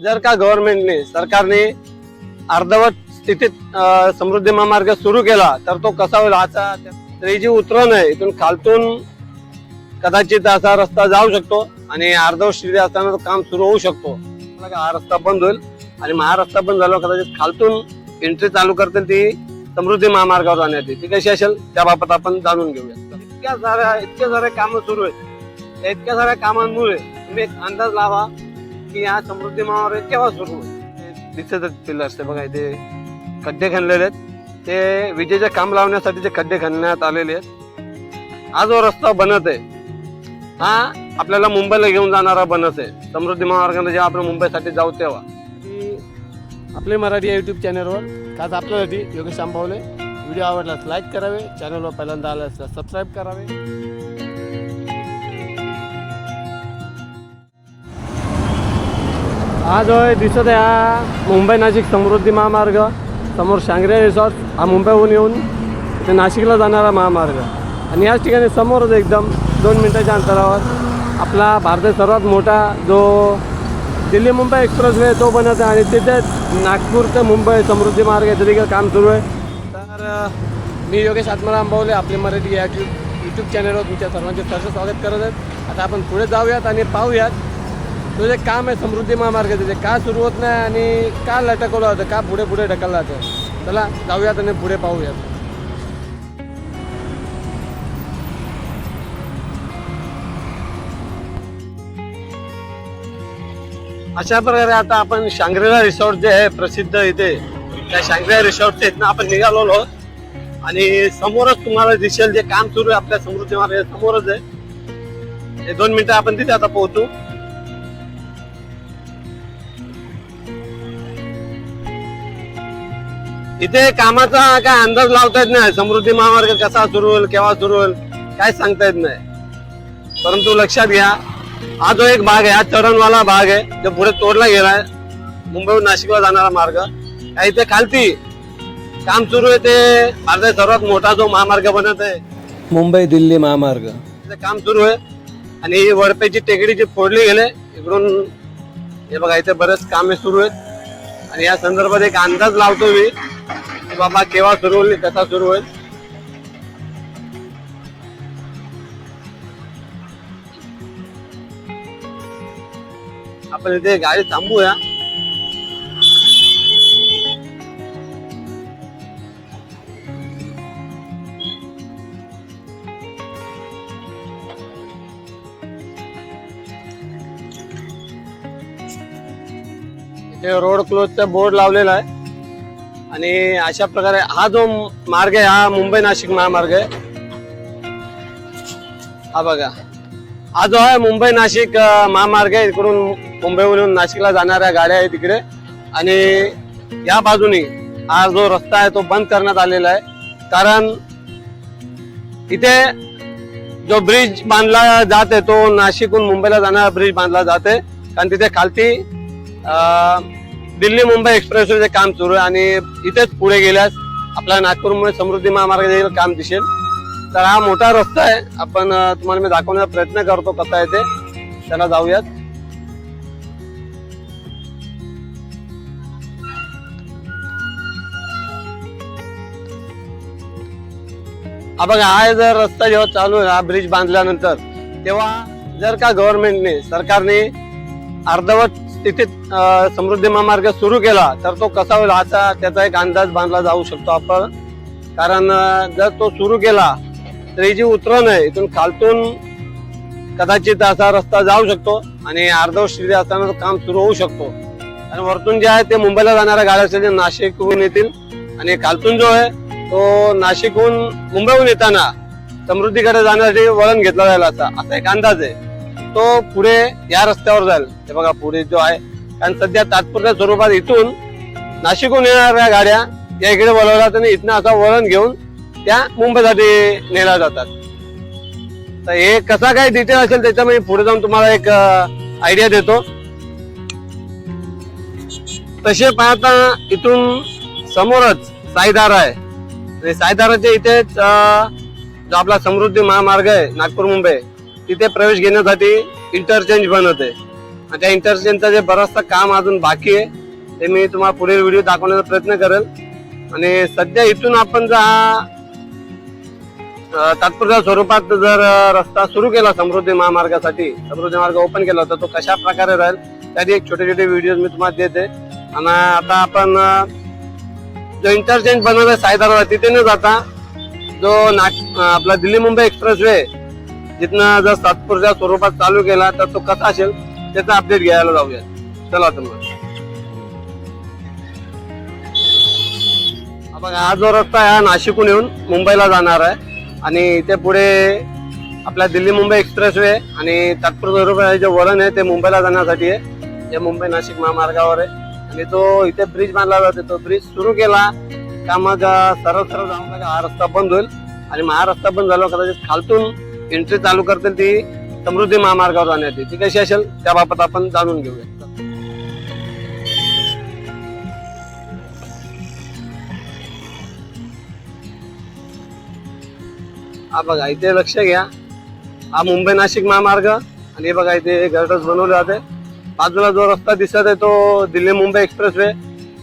जर का गव्हर्नमेंटने सरकारने अर्धवट स्थितीत समृद्धी महामार्ग सुरू केला तर तो कसा होईल हाचा तरी जी उतरण आहे इथून खालतून कदाचित असा रस्ता जाऊ शकतो आणि अर्धवट स्थिती असताना काम सुरू होऊ शकतो. हा रस्ता बंद होईल आणि महाराष्ट्र बंद झाल्यावर कदाचित खालतून एंट्री चालू करतील ती समृद्धी महामार्गावर जाण्यात ती कशी असेल त्याबाबत आपण जाणून घेऊया. इतक्या साऱ्या इतक्या साऱ्या कामं सुरू आहेत. त्या इतक्या साऱ्या कामांमुळे तुम्ही एक अंदाज लावा. की हा समृद्धी महामार्ग केव्हा सुरू होईल. दिसत पिलर्स ते बघा इथे खड्डे खणलेले आहेत. ते विजेचे काम लावण्यासाठी जे खड्डे खणण्यात आलेले आहेत. हा जो रस्ता बनत आहे हा आपल्याला मुंबईला घेऊन जाणारा बनत आहे. समृद्धी महामार्गाने जेव्हा आपण मुंबईसाठी जाऊ तेव्हा. आपले मराठी या युट्यूब चॅनलवर खास आपल्यासाठी योगेश आंबावले. व्हिडिओ आवडल्यास लाईक करावे चॅनलवर पहिल्यांदा आल्यास सबस्क्राईब करावे. हा जो आहे दिसत आहे हा मुंबई नाशिक समृद्धी महामार्ग. समोर शांग्रे रिसॉर्ट हा मुंबईहून येऊन ते नाशिकला जाणारा महामार्ग. आणि याच ठिकाणी समोरच एकदम दोन मिनटाच्या अंतरावर आपला भारताचा सर्वात मोठा जो दिल्ली मुंबई एक्सप्रेस वे तो बनत आहे आणि तिथेच नागपूर ते मुंबई समृद्धी मार्ग याचं देखील काम सुरू आहे. तर मी योगेश आत्माराम आंबावले आपले मराठी या यूट्यूब चॅनलवर तुमच्या सर्वांचे सहर्ष स्वागत करत आहेत. आता आपण पुढे जाऊयात आणि पाहूयात तो जे काम आहे समृद्धी महामार्गाचं ते का सुरू होत नाही आणि का लटकवलं होतं का पुढे पुढे ढकललं जातं? चला जाऊयात आणि पुढे पाहूयात. अशा प्रकारे आता आपण शांग्रेला रिसॉर्ट जे आहे प्रसिद्ध इथे त्या शांग्रेला रिसॉर्टच्या इथनं आपण निघालो आहोत. आणि समोरच तुम्हाला दिसेल जे काम सुरू आहे आपल्या समृद्धी मार्ग समोरच आहे. हे दोन मिनिटं आपण तिथे आता पोहोचू. इथे कामाचा काय अंदाज लावता येत नाही. समृद्धी महामार्ग कसा सुरू होईल केव्हा सुरू होईल काय सांगता येत नाही. परंतु लक्षात घ्या हा जो एक भाग आहे हा चरणवाला भाग आहे जो पुढे तोडला गेलाय मुंबईहून नाशिकला जाणारा मार्ग हा इथे खालती काम सुरू आहे ते भारतात सर्वात मोठा जो महामार्ग बनत आहे. मुंबई दिल्ली महामार्ग. काम सुरू आहे. आणि ही वडपेची टेकडी जी फोडली गेले इकडून हे बघा इथे बरेच कामे सुरू आहेत. आणि या संदर्भात एक अंदाज लावतो मी की बाबा केव्हा सुरू होईल कसा सुरू होईल. आपण इथे गाडी थांबूया. हे रोड क्लोजचा बोर्ड लावलेला आहे. आणि अशा प्रकारे हा जो मार्ग आहे हा मुंबई नाशिक महामार्ग आहे. हा बघा. हा जो आहे मुंबई नाशिक महामार्ग आहे. इकडून मुंबईवरून नाशिकला जाणाऱ्या गाड्या आहेत तिकडे आणि या बाजूने हा जो रस्ता आहे तो बंद करण्यात आलेला आहे. कारण इथे जो ब्रिज बांधला जात आहे तो नाशिकहून मुंबईला जाणारा ब्रिज बांधला जाते कारण तिथे खालती दिल्ली मुंबई एक्सप्रेसवेचे काम सुरू आहे आणि इथेच पुढे गेल्यास आपला नागपूरमुळे समृद्धी महामार्ग देखील काम दिसेल. तर हा मोठा रस्ता आहे. आपण तुम्हाला मी दाखवण्याचा प्रयत्न करतो कसा आहे ते. त्याला जाऊयात. हा बघा हा जर रस्ता जेव्हा चालू आहे हा ब्रिज बांधल्यानंतर तेव्हा जर का गव्हर्नमेंटने सरकारने अर्धवट स्थितीत समृद्धी महामार्ग सुरू केला तर तो कसा होईल असा त्याचा एक अंदाज बांधला जाऊ शकतो आपण. कारण जर तो सुरू केला तर ही जी उतरण आहे इथून खालतून कदाचित असा रस्ता जाऊ शकतो आणि अर्धव स्थिती असताना काम सुरू होऊ शकतो. आणि वरतून जे आहे ते मुंबईला जाणाऱ्या गाड्या असतील ते नाशिकहून येतील. आणि खालतून जो आहे तो नाशिकहून मुंबईहून येताना समृद्धीकडे जाण्यासाठी वळण घेतला जाईल असा असा एक अंदाज आहे. तो पुढे या रस्त्यावर जाईल. हे बघा पुढे जो आहे. कारण सध्या तात्पुरत्या स्वरूपात इथून नाशिकहून येणाऱ्या गाड्या या इकडे वळवल्यात आणि इथनं असा वळण घेऊन त्या मुंबईसाठी नेल्या जातात. तर हे कसा काय डिटेल असेल त्याच्या मी पुढे जाऊन तुम्हाला एक आयडिया देतो. तसे पाहता इथून समोरच साईदारा आहे. आणि साईदाराच्या इथेच जो आपला समृद्धी महामार्ग आहे नागपूर मुंबई तिथे प्रवेश घेण्यासाठी इंटरचेंज बनत आहे आणि त्या इंटरचेंजचं जे बरंचसं काम अजून बाकी आहे ते मी तुम्हाला पुढील व्हिडिओ दाखवण्याचा प्रयत्न करेल. आणि सध्या इथून आपण जर हा तात्पुरत्या स्वरूपात जर रस्ता सुरू केला समृद्धी महामार्गासाठी समृद्धी मार्ग ओपन केला तर तो कशा प्रकारे राहील त्याची एक छोटे छोटे व्हिडिओ मी तुम्हाला देते. आणि आता आपण जो इंटरचेंज बनवला सायदारला तिथे न जाता जो नाग आपला दिल्ली मुंबई एक्सप्रेस वे जिथनं जर सातपूरच्या स्वरूपात चालू केला तर तो कसा असेल त्याचा अपडेट घ्यायला जाऊया चला तर मग. हा बघा हा जो रस्ता आहे हा नाशिकहून येऊन मुंबईला जाणार आहे. आणि इथे पुढे आपला दिल्ली मुंबई एक्सप्रेस वे आणि तात्पुरते जे वळण आहे ते मुंबईला जाण्यासाठी आहे. जे मुंबई नाशिक महामार्गावर आहे. आणि तो इथे ब्रिज बांधला जाते. तो ब्रिज सुरू केला का मग सरळ सरळ जाऊन हा रस्ता बंद होईल. आणि मग हा रस्ता बंद झाला कदाचित खालतून एंट्री चालू करतील ती समृद्धी महामार्गावर जाण्याची ती कशी असेल त्याबाबत आपण जाणून घेऊया. हा बघा इथे लक्ष घ्या. हा मुंबई नाशिक महामार्ग आणि हे बघा इथे गर्डर्स बनवले जाते. बाजूला जो रस्ता दिसत आहे तो दिल्ली मुंबई एक्सप्रेस वे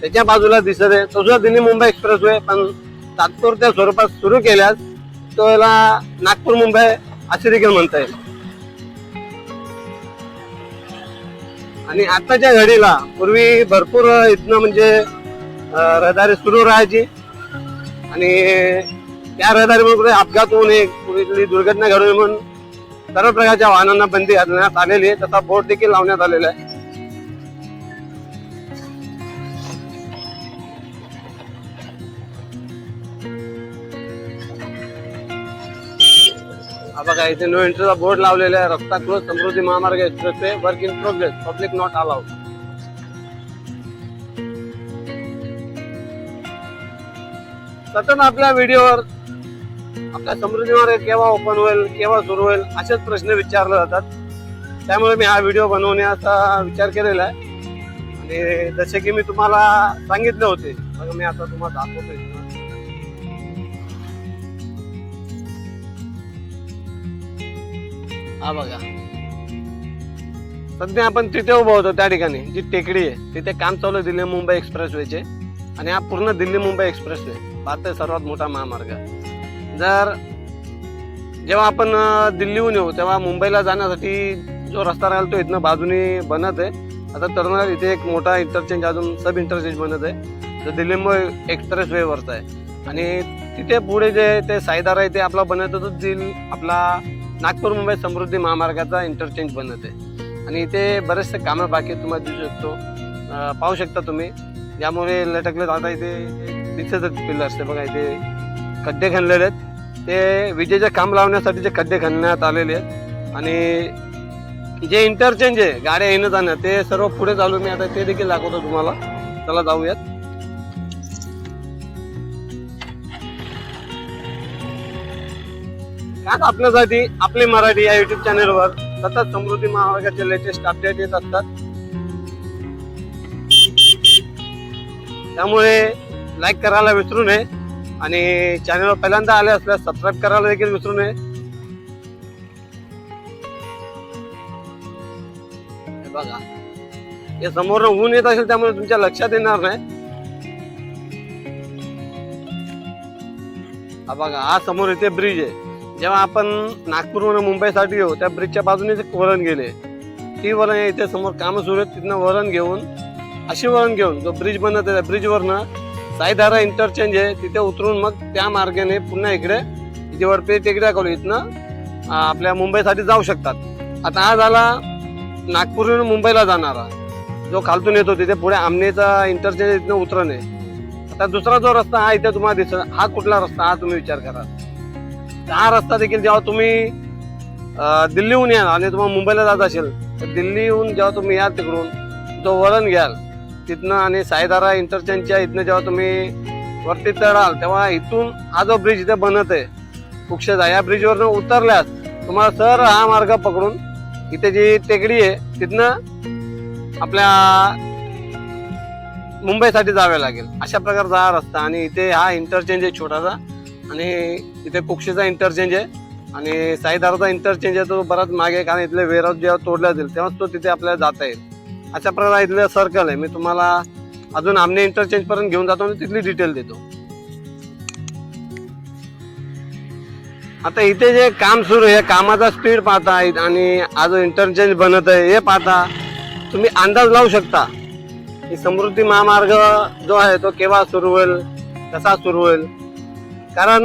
त्याच्या बाजूला दिसत आहे तो सुद्धा दिल्ली मुंबई एक्सप्रेस वे पण तात्पुरत्या स्वरूपात सुरू केल्यास तो याला नागपूर मुंबई असे देखील म्हणता येईल आणि आताच्या घडीला पूर्वी भरपूर इथनं म्हणजे रहदारी सुरू राहायची. आणि त्या रहदारीमुळे कुठे अपघात होऊ नये कुठली दुर्घटना घडू नये म्हणून सर्व प्रकारच्या वाहनांना बंदी घालण्यात आलेली आहे. तसा बोर्ड देखील लावण्यात आलेला आहे. हा इथे नो एंट्रीचा बोर्ड लावलेला आहे. रस्ता close Samruddhi Mahamarg expressway work in progress public not allowed सतत आपल्या व्हिडिओवर आपल्या समृद्धी मार्ग केव्हा ओपन होईल केव्हा सुरू होईल असेच प्रश्न विचारले जातात. त्यामुळे मी हा व्हिडिओ बनवण्याचा विचार केलेला आहे. आणि जसे की मी तुम्हाला सांगितले होते मग मी आता तुम्हाला दाखवतोय. हा बघा. सध्या आपण तिथे उभं होतो त्या ठिकाणी जी टेकडी आहे तिथे काम चालू आहे दिल्ली मुंबई एक्सप्रेस वेचे आणि हा पूर्ण दिल्ली मुंबई एक्सप्रेस वे भारताचा सर्वात मोठा महामार्ग. जर जेव्हा आपण दिल्लीहून येऊ तेव्हा मुंबईला जाण्यासाठी जो रस्ता राहिला तो इथनं बाजूने बनत आहे. आता तरुणात इथे एक मोठा इंटरचेंज अजून सब इंटरचेंज बनत आहे. जो दिल्ली मुंबई एक्सप्रेस वेवरचा आहे. आणि तिथे पुढे जे ते सायदारा आहे ते आपला बनत तो दिल आपला नागपूर मुंबई समृद्धी महामार्गाचा इंटरचेंज बनत आहे. आणि इथे बरेचसे कामं बाकी तुम्हाला दिसू शकतो. पाहू शकता तुम्ही. यामुळे लटकले आता इथे दिसतच पिल्लर असते बघा इथे खड्डे खणलेले आहेत. ते विजेचे काम लावण्यासाठी जे खड्डे खणण्यात आलेले आहेत. आणि जे इंटरचेंज आहे गाड्या येणं जाणं ते सर्व पुढे चालू मी आता ते देखील दाखवतो तुम्हाला. चला जाऊयात. त्यात आपल्यासाठी आपली मराठी या युट्यूब चॅनलवर सतत समृद्धी महामार्गाचे लेटेस्ट अपडेट येत असतात. त्यामुळे लाईक करायला विसरू नये आणि चॅनलवर पहिल्यांदा आले असल्यास सबस्क्राईब करायला देखील विसरू नये. बघा. हे समोर ऊन येत असेल त्यामुळे तुमच्या लक्षात येणार नाही. हा बघा हा समोर इथे ब्रिज आहे. जेव्हा आपण नागपूरवरून मुंबईसाठी येऊ त्या ब्रिजच्या बाजूने एक वळण गेले. ती वळण आहे इथे समोर कामं सुरू आहेत तिथनं वळण घेऊन अशी वळण घेऊन जो ब्रिज बनत आहे त्या ब्रिजवरनं साईधारा इंटरचेंज आहे तिथे उतरून मग त्या मार्गाने पुन्हा इकडे इथे वरपे टेकडी दाखवली इथनं आपल्या मुंबईसाठी जाऊ शकतात. आता हा झाला नागपूरवरून मुंबईला जाणारा. जो खालतून येतो तिथे पुढे आमनेचा इंटरचेंज इथनं उतरण. आहे आता दुसरा जो रस्ता हा इथे तुम्हाला दिसत हा कुठला रस्ता हा तुम्ही विचार करा. हा रस्ता देखील जेव्हा तुम्ही दिल्लीहून याल आणि तुम्हाला मुंबईला जात असेल तर दिल्लीहून जेव्हा तुम्ही याल तिकडून तो वळण घ्याल. तिथनं आणि साईदारा इंटरचेंजच्या इथनं जेव्हा तुम्ही वरती चढाल तेव्हा इथून हा जो ब्रिज इथे बनत आहे कुक्षेचा या ब्रिजवरनं उतरल्यास तुम्हाला सर हा मार्ग पकडून इथे जी टेकडी आहे तिथनं आपल्या मुंबईसाठी जावे लागेल. अशा प्रकारचा हा रस्ता आणि इथे हा इंटरचेंज आहे छोटासा. आणि इथे कुक्षीचा इंटरचेंज आहे. आणि साईदाराचा इंटरचेंज आहे तो बराच मागे आहे, कारण इथले वेअरहाऊस जेव्हा तोडला जाईल तेव्हाच तो तिथे आपल्याला जाता येईल. अशा प्रकारे इथलं सर्कल आहे. मी तुम्हाला अजून आमने इंटरचेंज पर्यंत घेऊन जातो आणि तिथली डिटेल देतो. आता इथे जे काम सुरू आहे कामाचा स्पीड पाहता आणि आज इंटरचेंज बनत आहे हे पाहता तुम्ही अंदाज लावू शकता. की समृद्धी महामार्ग जो आहे तो केव्हा सुरू होईल कसा सुरू होईल? कारण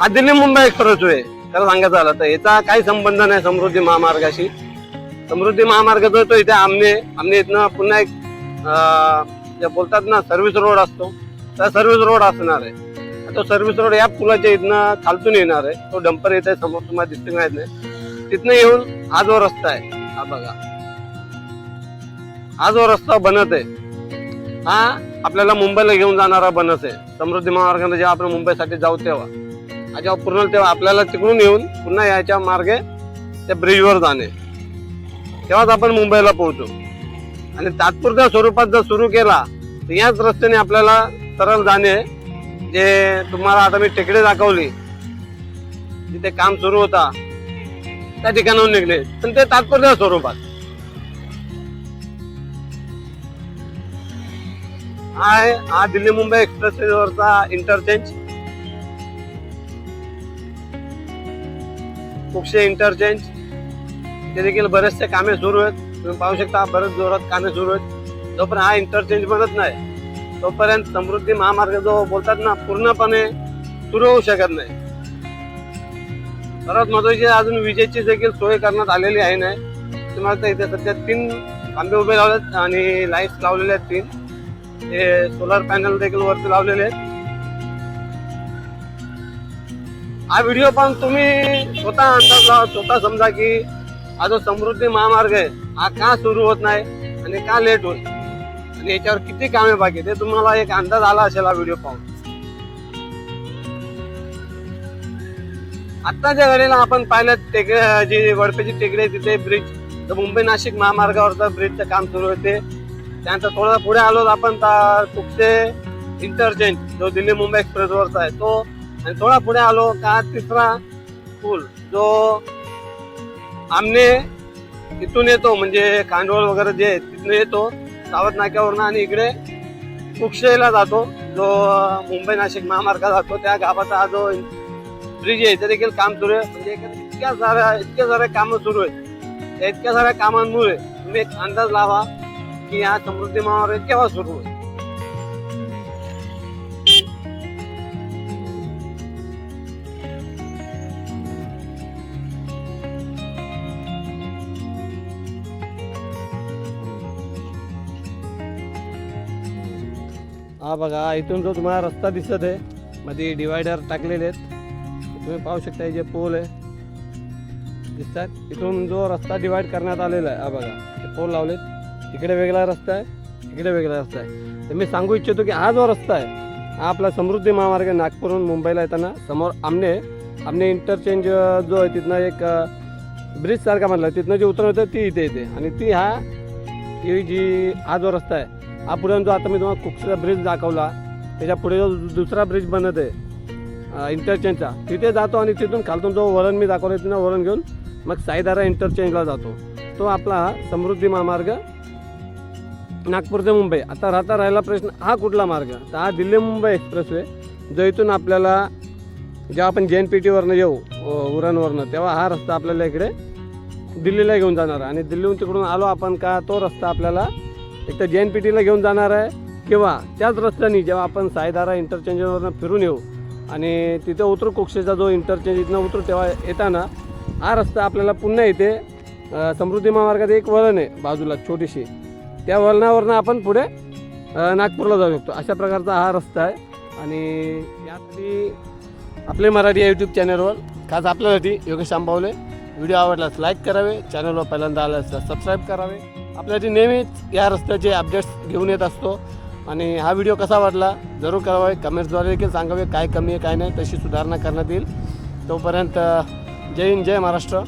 हा दिल्ली मुंबई एक्सप्रेस वे खरं सांगायचं झालं तर याचा काही संबंध नाही समृद्धी महामार्गाशी. समृद्धी महामार्ग जो तो इथे आमने आमने इथनं पुन्हा एक जे बोलतात ना सर्व्हिस रोड असतो. तर सर्व्हिस रोड असणार आहे. तो सर्व्हिस रोड या पुलाच्या इथनं खालतून येणार आहे. तो डंपर इथे समोर तुम्हाला दिसते माहीत नाही. तिथनं येऊन हा जो रस्ता आहे हा बघा. हा जो रस्ता बनत आहे हा? आपल्याला मुंबईला घेऊन जाणारा बनस आहे. समृद्धी महामार्गाने जेव्हा आपण मुंबईसाठी जाऊ तेव्हा. जेव्हा पूर्ण तेव्हा आपल्याला तिकडून येऊन पुन्हा याच्या मार्गे त्या ब्रिजवर जाणे. तेव्हाच आपण मुंबईला पोहोचू. आणि तात्पुरत्या स्वरूपात जर सुरू केला तर याच रस्त्याने आपल्याला सरळ जाणे जे तुम्हाला आता मी टेकडे दाखवली. जिथे काम सुरू होता त्या ठिकाणाहून निघले पण ते तात्पुरत्या स्वरूपात. आहे. हा दिल्ली मुंबई एक्सप्रेस वरचा इंटरचेंज खूपसे इंटरचेंज ते देखील बरेचसे कामे सुरू आहेत. तुम्ही पाहू शकता बरेच जोरात कामे सुरू आहेत. जोपर्यंत हा इंटरचेंज बनत नाही तोपर्यंत समृद्धी महामार्ग जो बोलतात ना पूर्णपणे सुरू होऊ शकत नाही. सर्वात महत्वाची अजून विजेची देखील सोय करण्यात आलेली आहे नाही तुम्हाला इथे सध्या तीन खांबे उभे लावलेत आणि लाईट्स लावलेले आहेत तीन. हे सोलर पॅनल देखील वरती लावलेले आहेत. हा व्हिडिओ पाहून तुम्ही स्वतः अंदाज लावा स्वतः समजा की हा जो समृद्धी महामार्ग आहे हा का सुरू होत नाही आणि का लेट होत आणि याच्यावर किती कामे बाकी ते तुम्हाला एक अंदाज आला असेल हा व्हिडिओ पाहून. आत्ताच्या घडीला आपण पाहिलं टेकडे जी वडपेची टेकडी आहे तिथे ब्रिज मुंबई नाशिक महामार्गावरचा ब्रिजचं काम सुरू होते. त्यानंतर थोडं पुढे आलो आपण तर इंटरचेंज जो दिल्ली मुंबई एक्सप्रेसवरचा आहे तो. आणि थोडा पुढे आलो का तिसरा पूल जो आमने इथून येतो म्हणजे कांडवळ वगैरे जे आहे तिथून येतो सावत नाक्यावरनं आणि इकडे कुक्षेला जातो जो मुंबई नाशिक महामार्गात जातो त्या गावाचा हा जो ब्रिज आहे ते देखील काम सुरू आहे. म्हणजे इतक्या साऱ्या इतक्या साऱ्या कामं सुरू आहेत. त्या इतक्या साऱ्या कामांमुळे तुम्ही एक अंदाज लावा. की हा समृद्धी महामार्ग केव्हा सुरू होईल? हा बघा इथून जो तुम्हाला रस्ता दिसत आहे मध्ये डिवायडर टाकलेले आहेत. तुम्ही पाहू शकता जे पोल आहे दिसतात. इथून जो रस्ता डिवाईड करण्यात आलेला आहे हा बघा ते पोल लावलेत. इकडे वेगळा रस्ता आहे इकडे वेगळा रस्ता आहे. तर मी सांगू इच्छितो की हा जो रस्ता आहे हा आपला समृद्धी महामार्ग नागपूरहून मुंबईला येताना. समोर आमने आमने इंटरचेंज जो आहे तिथनं एक ब्रिज सारखा म्हणला तिथनं जे उतरण होतं ती इथे येते. आणि ती हा ही जी हा जो रस्ता आहे हा पुढे जो आता मी तुम्हाला कुकचा ब्रिज दाखवला. त्याच्या पुढे जो दुसरा ब्रिज बनत आहे इंटरचेंजचा तिथे जातो आणि तिथून खालतून जो वळण मी दाखवला तिथं वळण घेऊन मग साईदारा इंटरचेंजला जातो. तो आपला समृद्धी महामार्ग नागपूर ते मुंबई. आता राहता राहिला प्रश्न हा कुठला मार्ग? तर हा दिल्ली मुंबई एक्सप्रेसवे. जो इथून आपल्याला जेव्हा आपण जे एन पी टीवरनं येऊ उरणवरनं तेव्हा हा रस्ता आपल्याला इकडे दिल्लीला घेऊन जाणार आहे. आणि दिल्लीहून तिकडून आलो आपण का तो रस्ता आपल्याला एक तर जे एन पी टीला घेऊन जाणार आहे किंवा त्याच रस्त्याने जेव्हा आपण साईदारा इंटरचेंजवरनं फिरून येऊ आणि तिथे उतरू कुक्षेचा जो इंटरचेंज इथनं उतरू तेव्हा येताना हा रस्ता आपल्याला पुन्हा इथे समृद्धी महामार्गात एक वळण आहे बाजूला छोटीशी. त्या वळणावरनं आपण पुढे नागपूरला जाऊ शकतो. अशा प्रकारचा हा रस्ता आहे. आणि यासाठी आपले मराठी या यूट्यूब चॅनलवर खास आपल्यासाठी योगेश आंबावले. व्हिडिओ आवडल्यास लाईक करावे. चॅनलवर पहिल्यांदा आल्यास सबस्क्राईब करावे. आपल्यासाठी नेहमीच या रस्त्याचे अपडेट्स घेऊन येत असतो. आणि हा व्हिडिओ कसा वाटला? जरूर करावे कमेंट्सद्वारे देखील सांगावे. काय कमी आहे काय नाही तशी सुधारणा करण्यात येईल. तोपर्यंत जय हिंद जय महाराष्ट्र.